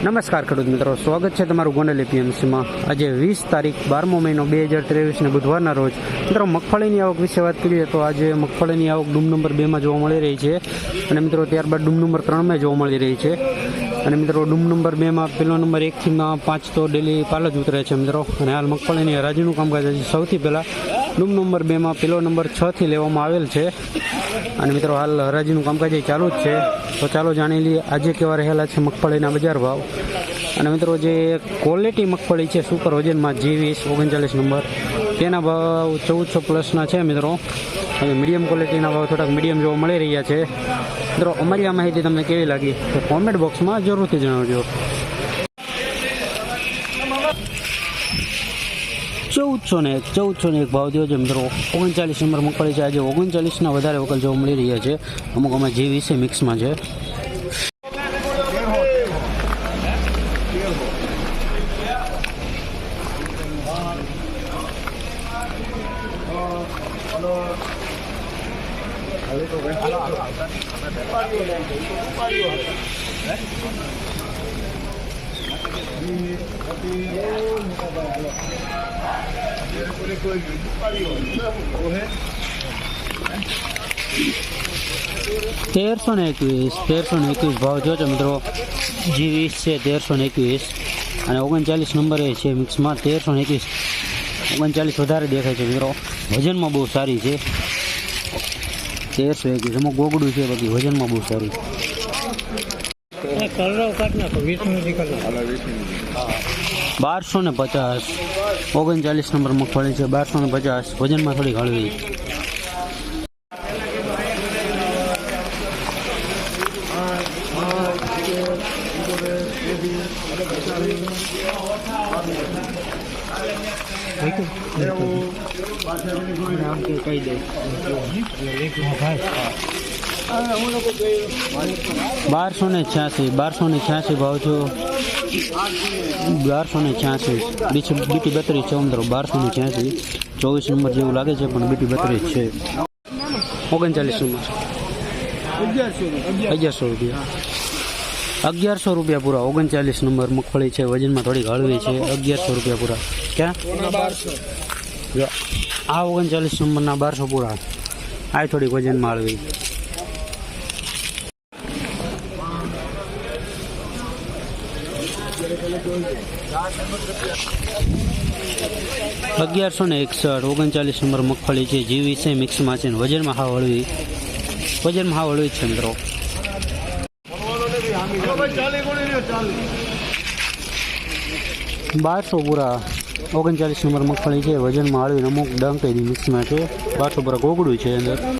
નમસ્કાર ખેડૂત મિત્રો, સ્વાગત છે તમારું ગોંડલ એપીએમસીમાં. આજે વીસ તારીખ, બારમો મહિનો, બે હજાર ત્રેવીસને બુધવારના રોજ. મિત્રો, મગફળીની આવક વિશે વાત કરીએ તો આજે મગફળીની આવક ડૂમ નંબર બેમાં જોવા મળી રહી છે. અને મિત્રો, ત્યારબાદ ડૂમ નંબર ત્રણમાં જોવા મળી રહી છે. અને મિત્રો, ડૂમ નંબર બેમાં પેલો નંબર એકથી પાંચ તો ડેલી પાલ જ ઉતરે છે મિત્રો. અને હાલ મગફળીની હરાજીનું કામકાજ હજી સૌથી પહેલાં ડૂમ નંબર બેમાં પેલો નંબર છથી લેવામાં આવેલ છે. અને મિત્રો, હાલ હરાજીનું કામકાજ એ ચાલુ જ છે. તો ચાલો જાણી લઈએ, આજે કેવા રહેલા છે મગફળીના બજાર ભાવ. અને મિત્રો, જે ક્વોલિટી મગફળી છે સુપર વજનમાં જી વીસ ઓગણચાલીસ નંબર. તેના ભાવ ચૌદસો પ્લસના છે, મિત્રો. અને મીડિયમ ક્વોલિટીના ભાવ થોડાક મીડિયમ જોવા મળી રહ્યા છે. મિત્રો, અમારી આ માહિતી તમને કેવી લાગી? તો કોમેન્ટ બોક્સમાં જરૂરથી જણાવજો. ચૌદસો ને એક ચૌદસો ને એક ભાવ થયો છે મિત્રો ઓગણચાલીસ નંબર મગફળી છે. આજે ઓગણચાલીસના વધારે વકલ જોવા મળી રહ્યા છે. અમુક અમે જે વિશે મિક્સમાં છે. તેરસો ને એકવીસ, તેરસો ને એકવીસ ભાવ જો છે મિત્રો. જી વીસ છે, તેરસો ને એકવીસ. અને ઓગણચાલીસ નંબરે છે મિક્સમાં, તેરસો ને એકવીસ. ઓગણચાલીસ વધારે દેખાય છે મિત્રો. વજનમાં બહુ સારી છે. તેરસો એકવીસ. એમાં ગોગડું છે, બાકી વજનમાં બહુ સારી. બારસો ને પચાસ. ઓગણચાલીસ નંબર મગફળી છે બારસો ને પચાસ. વજનમાં થોડી હળવી. બારસો ને છ્યાસી, બારસો ને છ્યાસી ભાવ છો બારસો ને છ્યાસી બીટી બત્રીસ છે મિત્રો બારસો ને છ્યાસી. ચોવીસ નંબર જેવું લાગે છે, પણ બીટી બત્રીસ છે. ઓગણચાલીસ નંબર અગિયારસો રૂપિયા. અગિયારસો રૂપિયા પૂરા. ઓગણચાલીસ નંબર મગફળી છે, વજનમાં થોડીક હળવી છે. અગિયારસો રૂપિયા પૂરા. ક્યાં? આ ઓગણચાલીસ નંબરના બારસો પૂરા. આ થોડીક વજનમાં હળવી. અગિયારસો ને એકસઠ ઓગણચાલીસ નંબર મગફળી છે. જી વિશે મિક્સમાં છે વજનમાં હાવ હળવી વજનમાં હળવી છે મિત્રો બારસો પૂરા ઓગણચાલીસ નંબર મગફળી છે. વજનમાં હળવી ડંક અમુક મિક્સ મિક્સમાં છે. બારસો પૂરા ગોગડું છે અંદર.